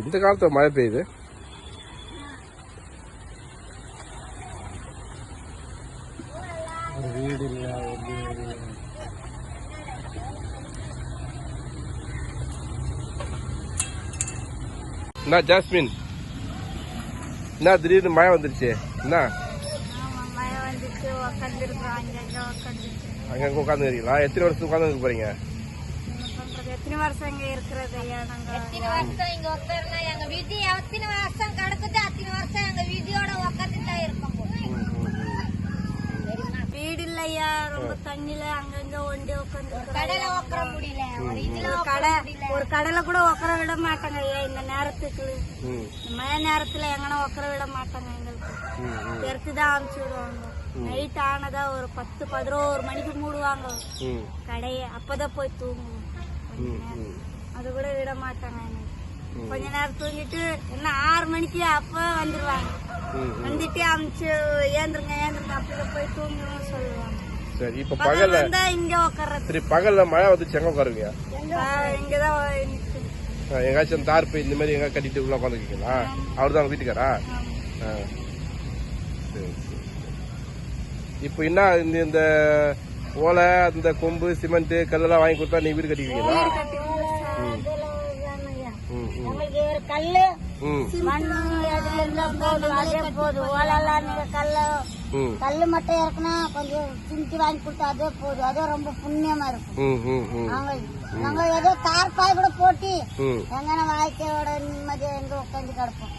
இந்த காலத்துல மழை பெய்யுது. ஒரு வீடு இல்லை ஒரு வீடு இல்லை. என்ன ஜாஸ்மின்? என்ன திடீர்னு மழை வந்துருச்சு? என்ன? அங்கங்க உட்காந்துருக்கீங்களா எத்தனை வருஷத்துக்கு உட்காந்து போறீங்க? எத்தனை வருஷம் இங்க இருக்கிறது ஐயா நாங்க? எத்தனை வருஷம் இங்க உட்காருனா எங்க வீதி எத்தனை வருஷம் கிடக்குது அத்தனை வருஷம் எங்க வீதியோட உட்காந்து தான் இருக்கோம் வீடு இல்லையா ரொம்ப தண்ணில அங்கங்க ஒண்டி உட்காந்து கடையில உட்கார முடியல. ஒரு இதுல கடை ஒரு கடையில கூட உட்கார விட மாட்டாங்க ஐயா இந்த நேரத்துக்கு. மழை நேரத்துல எங்கன்னா உட்கார விட மாட்டாங்க எங்களுக்கு. ம், ம், தெற்கு தான் அனுப்பிச்சு விடுவாங்க. நைட் ஆனதா ஒரு பத்து பதினோரு மணிக்கு மூடுவாங்க. கடையை அப்பதான் போய் தூங்குவோம். அது கூட விட மாட்டாங்க கொஞ்ச நேரம் தூங்கிட்டு என்ன ஆறு மணிக்கு அப்ப வந்துருவாங்க. வந்துட்டு அமிச்சு ஏந்திருங்க ஏந்திருங்க அப்படி போய் தூங்கணும்னு சொல்லுவாங்க. சரி இப்ப பகல் பகல்ல இங்க உட்கார்றது சரி பகல்ல மழை வந்துச்சு எங்க உட்காருவீங்க இங்கதான் எங்காச்சும் தார் போய் இந்த மாதிரி எங்க கட்டிட்டு உள்ள உட்காந்துருக்கீங்களா அவர் தான் வீட்டுக்காரா. இப்போ என்ன இந்த ஓலை அந்த கொம்பு சிமெண்ட் கல்லெல்லாம் வாங்கி கொடுத்தா நீ வீடு கட்டிக்குவீங்களா கல்லு. கல்லு. மட்டும் இருக்குன்னா கொஞ்சம் சிமிட்டி வாங்கி கொடுத்தா அதே போதும். அதே ரொம்ப புண்ணியமா இருக்கும். நாங்க ஏதோ தார்பாய் கூட போட்டி. எங்கன்னா வாழ்க்கையோட நிம்மதியா எங்க உட்காந்து கிடப்போம்.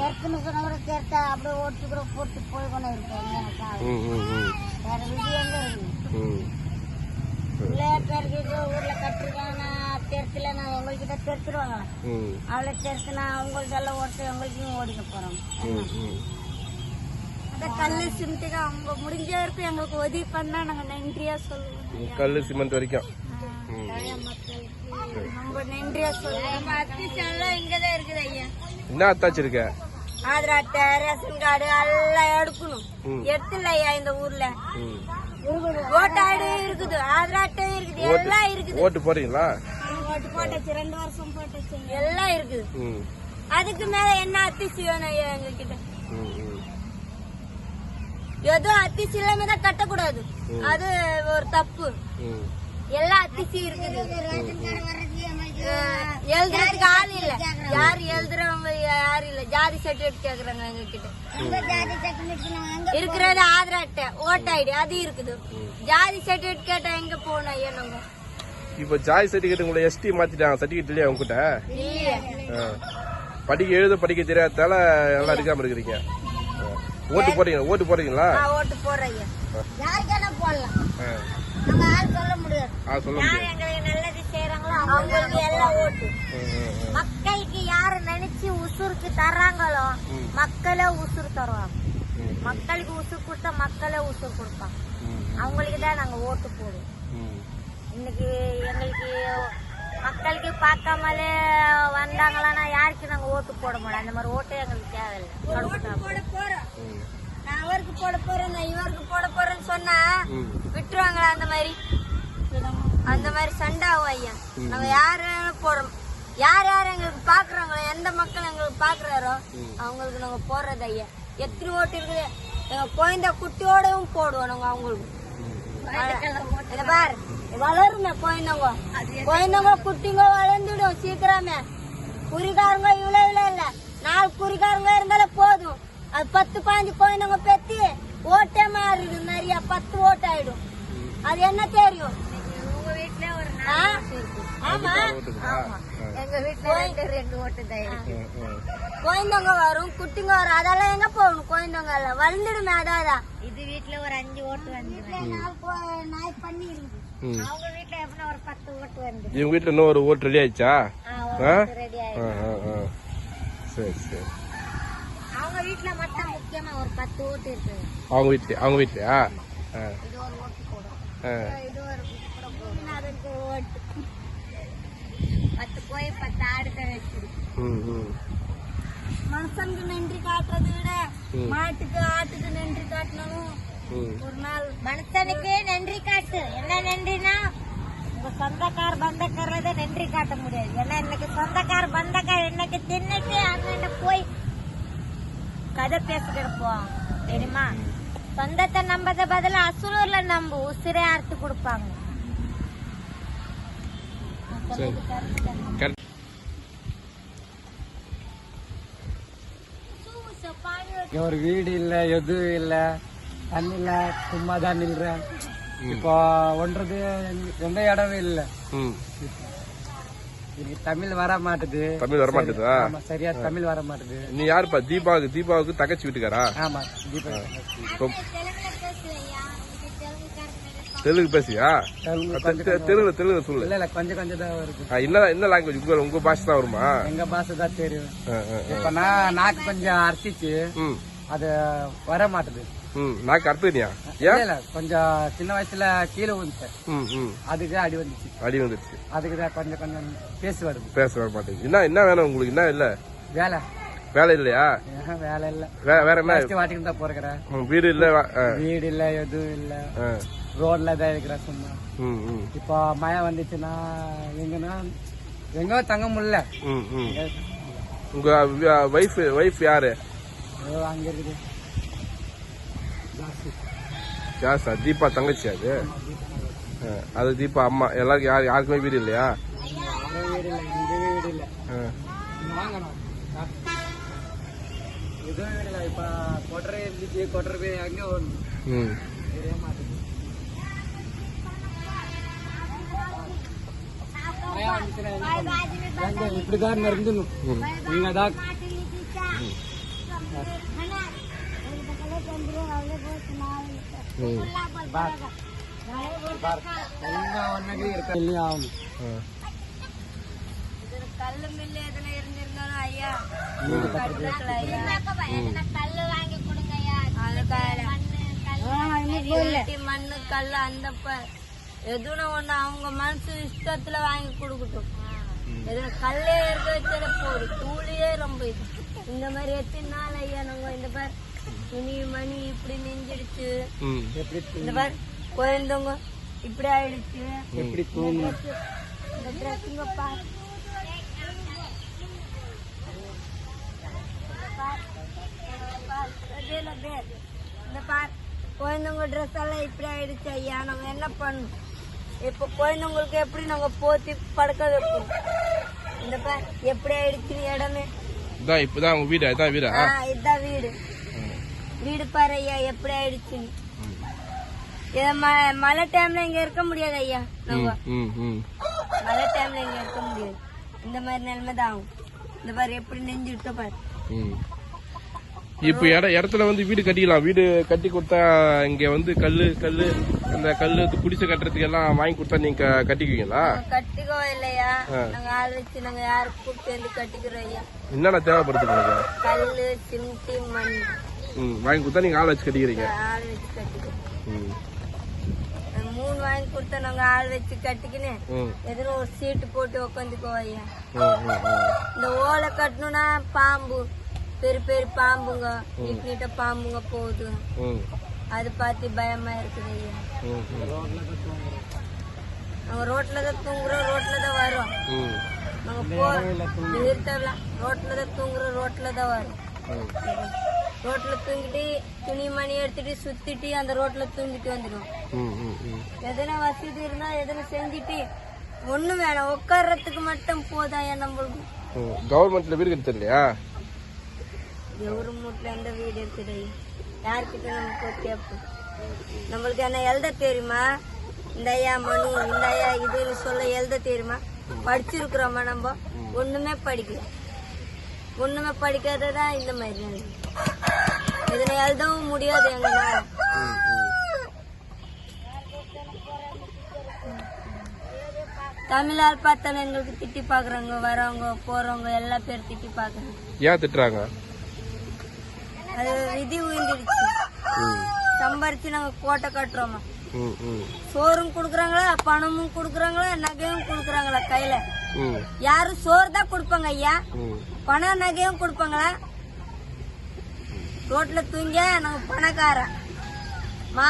தெற்குன்னு சொன்னா கூட தெற்கா அப்படியே ஓட்டு கூட போட்டு போய் கொண்டு இருக்கோம் தெற்குல நான் உங்ககிட்ட தெற்குடுவாங்க ம், அவளை தெற்குனா அவங்களுக்கு எல்லாம் ஓட்டு எங்களுக்கும் ஓடிக்க போறோம். கல்லு சிமெண்ட்டுக்கு அவங்க முடிஞ்ச வரைக்கும் எங்களுக்கு உதவி பண்ணா நாங்க நன்றியா சொல்லுவோம். கல்லு சிமெண்ட் வரைக்கும். ம். ரொம்ப நன்றியா சொல்லுவோம். அத்திச்செல்லாம் இங்கதான் இருக்குது ஐயா. என்ன அத்தாச்சு இருக்க? ஆதார் அட்டை ரேஷன் கார்டு எல்லாம் எடுக்கணும். ம். எடுத்துல ஐயா இந்த ஊர்ல? இருக்குது ஆதார் அட்டை இருக்குது எல்லாம் இருக்குது. ஓட்டு போறீங்களா ஓட்டு போட்டாச்சு ரெண்டு வருஷம் போட்டாச்சு. எல்லாம் இருக்குது. அதுக்கு மேல என்ன அத்திசி வேணும் ஐயா எங்க கிட்ட ம், ம். ஏதோ அத்திசி இல்லாம தான் கட்டக்கூடாது. அது ஒரு தப்பு. எல்லா அத்திசி இருக்குது. எழுதுறதுக்கு ஆள் இல்ல. யாரு எழுதுறவங்க யாரு இல்ல. ஜாதி சர்டிபிகேட் கேக்குறாங்க எங்க கிட்ட இருக்கிறது ஆதார் அட்டை ஓட்டு ஐடி அது இருக்குது. ஜாதி சர்டிபிகேட் கேட்டா எங்க போகணும் ஐயா நாங்க இப்போ ஜாய் சர்டிஃபிகேட் உங்களை எஸ்டி மாத்திட்டாங்க. சர்டிஃபிகேட் இல்லையா உங்ககிட்ட. படிக்க எழுத படிக்க தெரியாததால எல்லாம் எடுக்காம இருக்கிறீங்க. ஓட்டு போறீங்க ஓட்டு போறீங்களா ஓட்டு ஐயா. யாருக்கான போடலாம்? சொல்ல முடியாது ஆ சொல்ல யார் முடியும் எங்களுக்கு நல்லது செய்யறாங்களோ அவங்களுக்கு எல்லாம் ஓட்டு. மக்களுக்கு யாரு நினைச்சு உசுருக்கு தர்றாங்களோ. மக்களே உசுறு தருவாங்க மக்களுக்கு உசுறு கொடுத்தா மக்களே உசுறு கொடுப்பாங்க அவங்களுக்கு தான் நாங்க ஓட்டு போடுவோம். இன்னைக்கு எங்களுக்கு மக்களுக்கு பார்க்காமலே வந்தாங்களான்னா யாருக்கு நாங்க ஓட்டு போட மாட்டோம் அந்த மாதிரி ஓட்டே எங்களுக்கு தேவையில்லை போட போறோம். நான் அவருக்கு போட போறேன் நான் இவருக்கு போட போறேன்னு சொன்னா. விட்டுருவாங்களா அந்த மாதிரி அந்த மாதிரி சண்டை ஆகும் ஐயா நாங்க யாரு போடுறோம் யார் யார் எங்களுக்கு பாக்குறாங்களோ எந்த மக்கள் எங்களுக்கு பாக்குறாரோ அவங்களுக்கு நாங்க போடுறது ஐயா. எத்தனை ஓட்டு இருக்குது. எங்க குழந்தை குட்டியோடவும் போடுவோம் நாங்க அவங்களுக்கு. இத பாரு. வளருமே குழந்தைங்க குழந்தைங்க குட்டிங்க வளர்ந்துடும் சீக்கிரமே. குறிகாரங்க இவ்வளவு இவ்வளவு இல்ல. நாலு குறிகாரங்க இருந்தாலே போதும். அது பத்து பாஞ்சு குழந்தைங்க பெத்தி ஓட்டே மாறிடும் நிறைய. பத்து ஓட்டு ஆயிடும் அது என்ன தெரியும் உங்க வீட்டுல ஒரு ஆ? ஆமா. எங்க வீட்டுல ரெண்டு ரெண்டு ஓட்டு தான் இருக்கு. குழந்தைங்க வரும் குட்டிங்க வரும். அதெல்லாம் எங்க போகணும் குழந்தைங்க எல்லாம் வளர்ந்துடுமே அதான் இது வீட்டுல ஒரு அஞ்சு ஓட்டு வந்து நாய் பண்ணி. அவங்க வீட்டுல எப்படின்னா ஒரு பத்து ஓட்டு வந்து இவங்க வீட்டுல இன்னும் ஒரு ஓட்டு ரெடி ஆயிடுச்சா. சரி சரி. அவங்க வீட்டுல மட்டும் முக்கியமா ஒரு பத்து ஓட்டு இருக்கு. அவங்க வீட்லயா அவங்க வீட்லயா? ஆ. இது ஒரு ஓட்டு போடும். ஆ. இது ஒரு ஓட்டு பத்து போய் பத்து ஆடு தான் வச்சிருக்கு. ம், ம். மனுஷனுக்கு நன்றி காட்டுறதை விட. மாட்டுக்கு ஆட்டுக்கு நன்றி காட்டணும். ஒரு நாள் மனுஷனுக்கு நன்றி காட்டு. என்ன நன்றினா உங்க சொந்தக்கார் பந்தக்காரத நன்றி காட்ட முடியாது. ஏன்னா இன்னைக்கு சொந்தக்கார் பந்தக்கார் இன்னைக்கு தின்னுட்டு அங்க போய் கதை பேசிட்டு இருப்போம் தெரியுமா? சொந்தத்தை நம்பத பதிலா அசுலூர்ல நம்ப உசிரே அறுத்து கொடுப்பாங்க. கரெக்ட் இங்க ஒரு வீடு இல்ல எதுவும் இல்ல தண்ணி இல்ல சும்மா தான் நில்றேன் இப்போ ஒன்றது எந்த இடமும் இல்ல. தமிழ் வர மாட்டுது. தமிழ் வர மாட்டேதா? ஆமா சரியா தமிழ் வர மாட்டுது. நீ யாருப்பா? தீபாவுக்கு தீபாவுக்கு தகச்சி வீட்டுக்காரா? ஆமா தீபா ரொம்ப- தெலுங்குல பேசுவையா இது தெலுங்குக்காரங்க தெலுங்கு பேசியா தெலுங்கு தெலுங்கு சொல்லு. இல்ல கொஞ்சம் கொஞ்சம் தான் வருது ஆ, என்ன என்ன லாங்குவேஜ் உங்க உங்க பாஷை தான் வருமா? எங்க பாஷை தான் தெரியும். இப்ப நான் நாக்கு கொஞ்சம் அரைச்சிச்சு. அது வர மாட்டுது. கருத்துனியா இல்ல ஏன்? இல்ல கொஞ்சம் சின்ன வயசுல கீழே ம் அதுக்கு அடி வந்துச்சு. அடி வந்துருச்சு. அதுக்கு கொஞ்சம் கொஞ்சம் பேசி வருது. பேச வர மாட்டேங்குது. என்ன என்ன வேணும் உங்களுக்கு? என்ன இல்ல? வேலை. வேலை இல்லையா? வேலை இல்ல. வேற என்ன? வாட்டிக்கு தான் போறேன் வீடு இல்ல வீடு இல்ல எதுவும் இல்ல. ரோட்ல தான் இருக்கிறேன் சும்மா. இப்போ மழை வந்துச்சுன்னா எங்கன்னா எங்கோ தங்க முடியல. உங்க வைஃப் வைஃப் யாரு? அங்க இருக்குது. யாசா தீபா தங்கச்சி அது? அது தீபா அம்மா. எல்லாருக்கும் யாரு யாருக்குமே வீடு இல்லையா? எதுவும் வீடு இல்ல. இப்ப கொட்டரை இருந்துச்சு கொட்டரை போய் அங்கே ஆகணும் ஆ. இதுல கல்லு மில்லு எதுல இருந்திருந்தாலும் ஐயா கல்லு வாங்கி கொடுங்க மண்ணு கல்லு அந்த எதுனா ஒண்ணு அவங்க மனசு இஷ்டத்துல வாங்கி கொடுக்கட்டும். எதுனா கல்லே இருக்க வச்சால போதும். கூலியே ரொம்ப இது. இந்த மாதிரி எத்தனை நாள் ஐயா நாங்க இந்த பார் துணி மணி இப்படி நெஞ்சிடுச்சு இந்த பார் குழந்தைங்க இப்படி ஆயிடுச்சு. எப்படி இந்த ட்ரெஸ்ஸுங்க பார். இந்த பார் குழந்தைங்க ட்ரெஸ் எல்லாம் இப்படி ஆயிடுச்சு ஐயா. நாங்க என்ன பண்ணணும்? இப்ப குழந்தைங்களுக்கு எப்படி நாங்க போத்தி படுக்க வைப்போம்? இந்த எப்படி ஆயிடுச்சு இடமே? இதான் இப்பதான் உங்க வீடு இதான் வீடா? ஆ, இதுதான் வீடு. வீடு பாரு ஐயா எப்படி ஆயிடுச்சு மழை டைம்ல இங்க இருக்க முடியாது ஐயா நாங்க ம் ம். மழை டைம்ல இங்க இருக்க முடியாது. இந்த மாதிரி நிலைமை தான் ஆகும். இந்த பாரு எப்படி நெஞ்சு விட்ட பாரு. இப்போ இட இடத்துல வந்து வீடு கட்டிக்கலாம் வீடு கட்டி கொடுத்தா இங்க வந்து கல்லு கல்லு அந்த கல்லு குடிசை கட்டுறதுக்கு எல்லாம் வாங்கி கொடுத்தா நீங்க கட்டிக்குவீங்களா? கட்டிக்கோ இல்லையா? நாங்க ஆள் வச்சு நாங்க யாரு கூப்பிட்டு வந்து கட்டிக்கிறோம் என்னென்ன தேவைப்படுது உங்களுக்கு? கல்லு சிமெண்ட் மண். ம் வாங்கி கொடுத்தா நீங்க ஆள் வச்சு கட்டிக்கிறீங்க. ஆள் வச்சு கட்டிக்கிறோம். மூணு வாங்கி கொடுத்தா நாங்க ஆள் வச்சு கட்டிக்கின்னு எதுவும் ஒரு சீட்டு போட்டு உட்காந்துக்கோ ஐயா. இந்த ஓலை கட்டணும்னா பாம்பு. பெரிய பெரிய பாம்புங்க. நீட் நீட்டா பாம்புங்க போகுது. அது பார்த்து பயமா இருக்குது ஐயா. நாங்க ரோட்ல தான் தூங்குறோம் ரோட்ல தான் வரோம். நாங்க போறோம். நிறுத்தலாம் ரோட்ல தான் தூங்குறோம் ரோட்ல தான் வரோம். ரோட்ல தூங்கிட்டு துணி மணி எடுத்துட்டு சுத்திட்டு அந்த ரோட்ல தூங்கிட்டு வந்துடும். எதனா வசதி இருந்தா எதனா செஞ்சுட்டு ஒண்ணு வேணாம். உட்கார்றதுக்கு மட்டும் போதாயா நம்மளுக்கு. கவர்மெண்ட்ல வீடு கட்டி தரலையா எவரு எந்த வீடு இருக்குது? யார்கிட்ட நமக்கு கேட்போம். நம்மளுக்கு என்ன எழுத தெரியுமா? இந்த ஐயா மனு இந்த ஐயா இதுன்னு சொல்ல எழுத தெரியுமா? படிச்சிருக்கிறோமா நம்ம? ஒண்ணுமே படிக்கல. ஒண்ணுமே படிக்காததான் இந்த மாதிரி நிலைமை. இதுல எழுதவும் முடியாது எங்களால தமிழால் பார்த்தாலும் எங்களுக்கு திட்டி பாக்குறாங்க வரவங்க போறவங்க எல்லா பேரும் திட்டி பாக்குறாங்க ஏன் திட்டுறாங்க? அது விதி உயிர்ந்துடுச்சு. சம்பாரிச்சு நாங்க கோட்டை கட்டுறோமா? சோறும் குடுக்குறாங்களா பணமும் குடுக்குறாங்களா நகையும் குடுக்குறாங்களா கையில? யாரும் சோறு தான் கொடுப்பாங்க ஐயா? பணம் நகையும் கொடுப்பாங்களா? ரோட்ல தூங்க நாங்க பணக்காரன். மா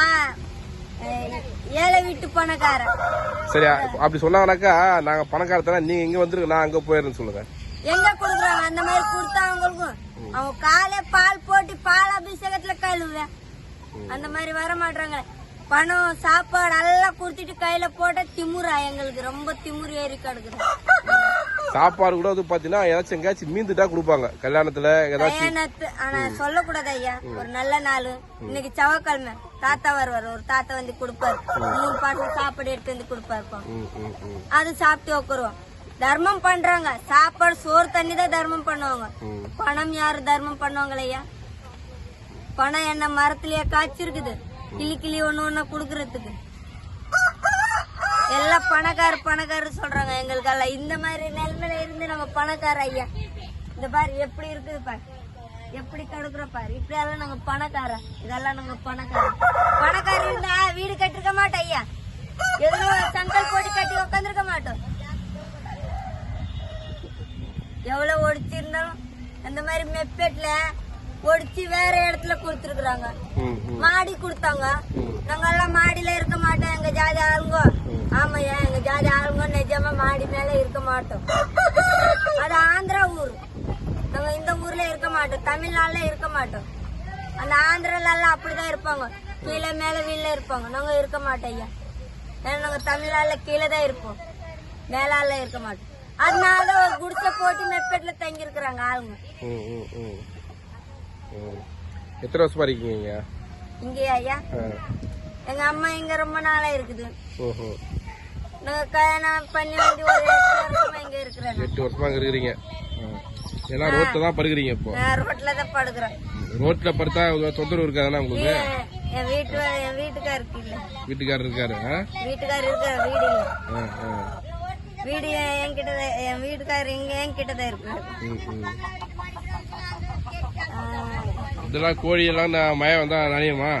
ஏழை வீட்டு பணக்காரன். சரி அப்படி சொன்னாங்கனாக்கா நாங்க பணக்காரத்தனா நீங்க இங்க வந்துருங்க நான் அங்க போயிடுறேன்னு சொல்லுங்க. எங்க குடுக்குறாங்க? அந்த மாதிரி கொடுத்தா அவங்களுக்கும் அவங்க காலை பால் போட்டு பால் அபிஷேகத்துல கழுவுவேன் அந்த மாதிரி வர மாட்டாங்க பணம் சாப்பாடு எல்லாம் கொடுத்துட்டு கையில போட்ட திமுறா எங்களுக்கு. ரொம்ப திமுறு ஏறி கிடக்குது. சாப்பாடு கூட வந்து பாத்தீங்கன்னா ஏதாச்சும் எங்கேயாச்சும் மீந்துட்டா கொடுப்பாங்க. கல்யாணத்துல ஏதாச்சும் ஆனா சொல்லக்கூடாது ஐயா. ஒரு நல்ல நாள். இன்னைக்கு செவ்வாய்க்கிழமை. தாத்தா வருவார். ஒரு தாத்தா வந்து கொடுப்பாரு. மூணு பாட்டில் சாப்பாடு எடுத்து வந்து ம், அது சாப்பிட்டு உட்காருவோம் தர்மம் பண்றாங்க. சாப்பாடு சோறு தண்ணி தான் தர்மம் பண்ணுவாங்க. பணம் யாரு தர்மம் பண்ணுவாங்களே ஐயா? பணம் என்ன மரத்திலேயே காய்ச்சிருக்குது. கிளி கிளி ஒண்ணு ஒண்ணு குடுக்கறதுக்கு. எல்லாம் பணக்கார பணக்காரர் சொல்றாங்க எங்களுக்கெல்லாம். இந்த மாதிரி நிலைமையில இருந்து நம்ம பணக்கார ஐயா. இந்த பாரு எப்படி இருக்குது பாரு. எப்படி கடுக்குற பாரு. இப்படி எல்லாம் நாங்க பணக்கார? இதெல்லாம் நாங்க பணக்கார? பணக்கார இருந்தா வீடு கட்டிருக்க மாட்டோம் ஐயா. எதுவும் சங்கல் போட்டு கட்டி உட்காந்துருக்க மாட்டோம். எவ்வளவு ஒடிச்சிருந்தாலும் அந்த மாதிரி மெப்பேட்ல ஒடிச்சு வேற இடத்துல கொடுத்துருக்குறாங்க. மாடி கொடுத்தாங்க. நாங்க எல்லாம் மாடியில இருக்க மாட்டோம். எங்க ஜாதி ஆளுங்க. ஆமாய்யா எங்க ஜாதி ஆளுங்க நிஜமா மாடி மேல இருக்க மாட்டோம். அது ஆந்திரா ஊர். நாங்க இந்த ஊர்ல இருக்க மாட்டோம். தமிழ்நாடுல இருக்க மாட்டோம். அந்த ஆந்திரால எல்லாம் அப்படிதான் இருப்பாங்க. கீழே மேல வீல இருப்பாங்க. நாங்க இருக்க மாட்டோம் ஐயா. ஏன்னா நாங்க தமிழ்நாடுல கீழே தான் இருப்போம். மேலால இருக்க மாட்டோம். அதனால ஒரு குடிசை போட்டு மெப்பேட்ல தங்கி இருக்கிறாங்க ஆளுங்க. எத்தனை வருஷமா இருக்கீங்க இங்கே? ஐயா? ஆ. எங்க அம்மா இங்க ரொம்ப நாளா இருக்குது. ஓஹோ. நாங்க கல்யாணம் பண்ணி வந்து ஒரு எட்டு வருஷமா இங்க இருக்கிறேன். எட்டு வருஷமா அங்க இருக்கிறீங்க. எல்லாம் ரோட்ல தான் படுக்கிறீங்க இப்போ. நான் ரோட்ல தான் படுக்கிறேன் ரோட்ல படுத்தா தொந்தரவு இருக்காதுன்னா உங்களுக்கு? என் வீட்டு என் வீட்டுக்காருக்கு இல்ல வீட்டுக்காரர் இருக்காரு? வீட்டுக்காரர் இருக்கிற வீடு. வீடு என் என்கிட்ட என் வீட்டுக்காரர் இங்க என்கிட்ட தான் இருக்காரு. இதெல்லாம் கோழி எல்லாம் நான் மழை வந்தா நனையுமா